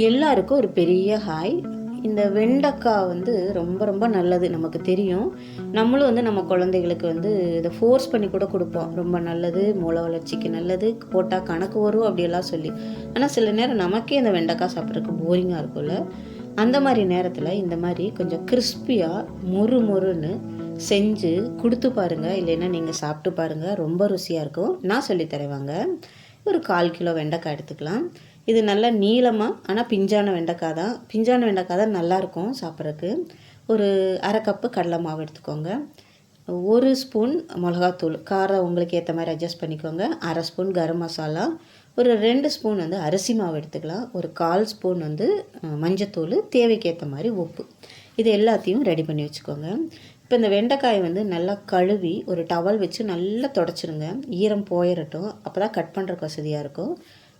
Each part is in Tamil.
எல்லாருக்கும் ஒரு பெரிய ஹாய் இந்த வெண்டைக்காய் வந்து ரொம்ப ரொம்ப நல்லது நமக்கு தெரியும். நம்மளும் வந்து நம்ம குழந்தைகளுக்கு வந்து இதை ஃபோர்ஸ் பண்ணி கூட கொடுப்போம். ரொம்ப நல்லது மூளை வளர்ச்சிக்கு நல்லது போட்டால் கணக்கு வரும் அப்படியெல்லாம் சொல்லி. ஆனால் சில நேரம் நமக்கே இந்த வெண்டைக்காய் சாப்பிட்றதுக்கு போரிங்காக இருக்கும்ல. அந்த மாதிரி நேரத்தில் இந்த மாதிரி கொஞ்சம் கிறிஸ்பியாக மொறு மொறுன்னு செஞ்சு கொடுத்து பாருங்கள் இல்லைன்னா நீங்கள் சாப்பிட்டு பாருங்கள் ரொம்ப ருசியாக இருக்கும். நான் சொல்லித் தருவாங்க ஒரு கால் கிலோ வெண்டைக்காய் எடுத்துக்கலாம். இது நல்லா நீளமாக ஆனால் பிஞ்சான வெண்டைக்காய் தான். பிஞ்சான வெண்டைக்காய் தான் நல்லாயிருக்கும் சாப்பிட்றதுக்கு. ஒரு அரை கப்பு கடலை மாவு எடுத்துக்கோங்க. ஒரு ஸ்பூன் மிளகாத்தூள் காரம் உங்களுக்கு ஏற்ற மாதிரி அட்ஜஸ்ட் பண்ணிக்கோங்க. அரை ஸ்பூன் கரம் மசாலா ஒரு ரெண்டு ஸ்பூன் வந்து அரிசி மாவு எடுத்துக்கலாம். ஒரு கால் ஸ்பூன் வந்து மஞ்சத்தூள் தேவைக்கு ஏற்ற மாதிரி உப்பு. இது எல்லாத்தையும் ரெடி பண்ணி வச்சுக்கோங்க. இப்போ இந்த வெண்டைக்காயை வந்து நல்லா கழுவி ஒரு டவல் வச்சு நல்லா தொடச்சிருங்க. ஈரம் போயிடட்டும் அப்போ தான் கட் பண்ணுறக்கு வசதியாக இருக்கும்.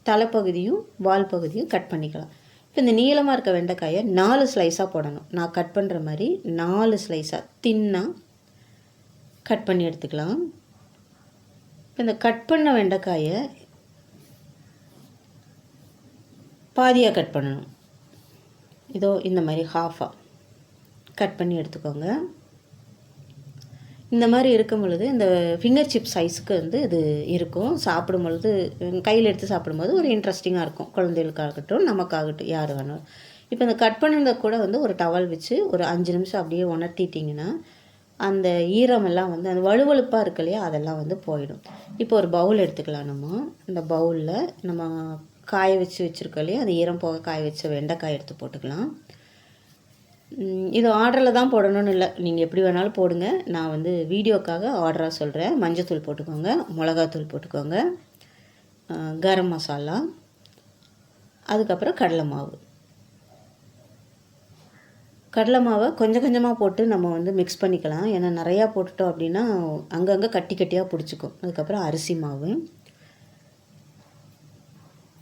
தலைப்பகுதியும் வால் பகுதியும் கட் பண்ணிக்கலாம். இப்போ இந்த நீளமாக இருக்க வெண்டைக்காயை நாலு ஸ்லைஸாக போடணும். நான் கட் பண்ணுற மாதிரி நாலு ஸ்லைஸாக தின்னாக கட் பண்ணி எடுத்துக்கலாம். இப்போ இந்த கட் பண்ண வெண்டைக்காயை பாதியாக கட் பண்ணணும். இதோ இந்த மாதிரி ஹாஃபாக கட் பண்ணி எடுத்துக்கோங்க. இந்த மாதிரி இருக்கும் பொழுது இந்த ஃபிங்கர் சிப் சைஸுக்கு வந்து இது இருக்கும். சாப்பிடும் பொழுது கையில் எடுத்து சாப்பிடும்போது ஒரு இன்ட்ரெஸ்டிங்காக இருக்கும். குழந்தைகளுக்காகட்டும் நமக்காகட்டும் யார் வேணாலும். இப்போ இந்த கட் பண்ணிருந்த கூட வந்து ஒரு டவல் வச்சு ஒரு அஞ்சு நிமிஷம் அப்படியே உணர்த்திட்டிங்கன்னா அந்த ஈரமெல்லாம் வந்து அந்த வலுவழுப்பாக இருக்கு இல்லையா அதெல்லாம் வந்து போயிடும். இப்போ ஒரு பவுல் எடுத்துக்கலாம் நம்ம. அந்த பவுலில் நம்ம காய வச்சு வச்சுருக்கோம் இல்லையா அந்த ஈரம் போக காய வச்ச வெண்டைக்காய் எடுத்து போட்டுக்கலாம். இது ஆர்டரில் தான் போடணும்னு இல்லை. நீங்கள் எப்படி வேணாலும் போடுங்க. நான் வந்து வீடியோக்காக ஆர்டராக சொல்கிறேன் மஞ்சத்தூள் போட்டுக்கோங்க. மிளகாத்தூள் போட்டுக்கோங்க. கரம் மசாலா. அதுக்கப்புறம் கடலை மாவு. கடலை மாவை கொஞ்சம் கொஞ்சமாக போட்டு நம்ம வந்து மிக்ஸ் பண்ணிக்கலாம். ஏன்னா நிறையா போட்டுட்டோம் அப்படின்னா அங்கங்கே கட்டி கட்டியாக பிடிச்சிக்கும். அதுக்கப்புறம் அரிசி மாவு.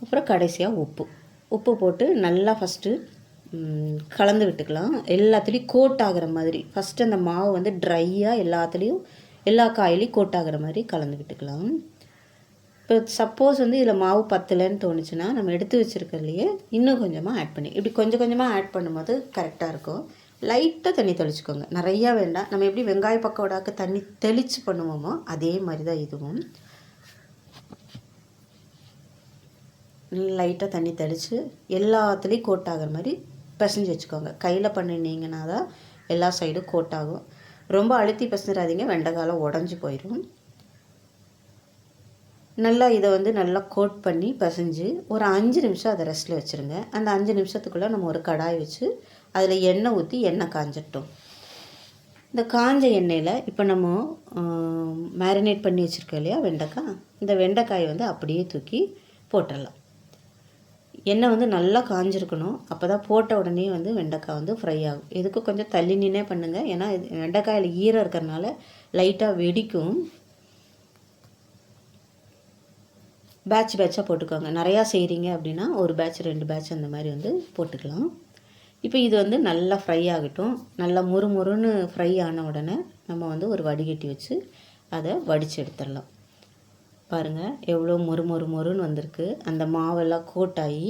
அப்புறம் கடைசியாக உப்பு. உப்பு போட்டு நல்லா ஃபஸ்ட்டு கலந்து விட்டுக்கலாம். எல்லாத்துலேயும் கோட் ஆகிற மாதிரி. ஃபஸ்ட்டு அந்த மாவு வந்து ட்ரையாக எல்லாத்துலேயும் எல்லா காயிலையும் கோட் ஆகிற மாதிரி கலந்து விட்டுக்கலாம். இப்போ சப்போஸ் வந்து இதில் மாவு பத்தலைன்னு தோணுச்சுன்னா நம்ம எடுத்து வச்சுருக்கிறதுலையே இன்னும் கொஞ்சமாக ஆட் பண்ணி இப்படி கொஞ்சம் கொஞ்சமாக ஆட் பண்ணும்போது கரெக்டாக இருக்கும். லைட்டாக தண்ணி தெளிச்சுக்கோங்க. நிறையா வேண்டாம். நம்ம எப்படி வெங்காய பக்கோடாக்கு தண்ணி தெளித்து பண்ணுவோமோ அதே மாதிரி தான் இதுவும் லைட்டாக தண்ணி தெளித்து எல்லாத்துலேயும் கோட் ஆகிற மாதிரி பிசைஞ்சு வச்சுக்கோங்க. கையில் பண்ணினீங்கன்னா தான் எல்லா சைடும் கோட் ஆகும். ரொம்ப அழுத்தி பிசைஞ்சிடாதீங்க. வெண்டைக்காலம் உடஞ்சி போயிடும். நல்லா இதை வந்து நல்லா கோட் பண்ணி பிசைஞ்சு ஒரு அஞ்சு நிமிஷம் அதை ரெஸ்ட்டில் வச்சுருங்க. அந்த அஞ்சு நிமிஷத்துக்குள்ளே நம்ம ஒரு கடாய் வச்சு அதில் எண்ணெய் ஊற்றி எண்ணெய் காஞ்சட்டும் இந்த காஞ்ச எண்ணெயில் இப்போ நம்ம மேரினேட் பண்ணி வச்சுருக்கோம் இல்லையா வெண்டைக்காய்? இந்த வெண்டைக்காயை வந்து அப்படியே தூக்கி போட்டுடலாம். எண்ணெய் வந்து நல்லா காஞ்சிருக்கணும். அப்போ தான் போட்ட உடனே வந்து வெண்டைக்காய் வந்து ஃப்ரை ஆகும். இதுக்கு கொஞ்சம் தள்ளி நின்னே பண்ணுங்கள் ஏன்னா இது வெண்டைக்காயில் ஈரம் இருக்கிறனால லைட்டாக வெடிக்கும். பேட்ச் பேட்சாக போட்டுக்கோங்க. நிறையா செய்கிறீங்க அப்படின்னா ஒரு பேட்ச் ரெண்டு பேட்ச் அந்த மாதிரி வந்து போட்டுக்கலாம். இப்போ இது வந்து நல்லா ஃப்ரை ஆகட்டும். நல்லா முறு முறுன்னு ஃப்ரை ஆன உடனே நம்ம வந்து ஒரு வடிகட்டி வச்சு அதை வடித்து எடுத்துடலாம். பாருங்கள் எவ்வளோ மொறு மொறு மொறுன்னு வந்திருக்கு. அந்த மாவெல்லாம் கோட்டாகி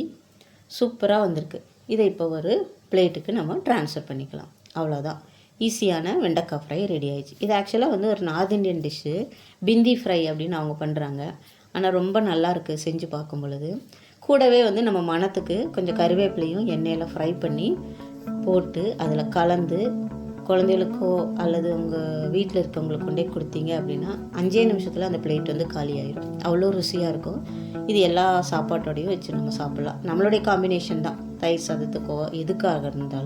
சூப்பராக வந்திருக்கு. இதை இப்போ ஒரு பிளேட்டுக்கு நம்ம ட்ரான்ஸ்ஃபர் பண்ணிக்கலாம். அவ்வளோதான். ஈஸியான வெண்டைக்காய் ஃப்ரை ரெடி ஆயிடுச்சு. இது ஆக்சுவலாக வந்து ஒரு north Indian dish bhindi fry அப்படின்னு அவங்க பண்ணுறாங்க ஆனால் ரொம்ப நல்லா இருக்குது செஞ்சு பார்க்கும் பொழுது. கூடவே வந்து நம்ம மணத்துக்கு கொஞ்சம் கருவேப்பிலையும் எண்ணெயில் ஃப்ரை பண்ணி போட்டு அதில் கலந்து குழந்தைகளுக்கோ அல்லது உங்கள் வீட்டில் இருக்கவங்களுக்கு கொண்டே கொடுத்தீங்க அப்படின்னா அஞ்சே நிமிஷத்தில் அந்த பிளேட் வந்து காலி ஆயிடும் அவ்வளோ ருசியாக இருக்கும். இது எல்லா சாப்பாட்டோடையும் வச்சு நம்ம சாப்பிட்லாம். நம்மளுடைய காம்பினேஷன் தான். தயிர் சாதத்துக்கோ எதுக்காக இருந்தாலும்.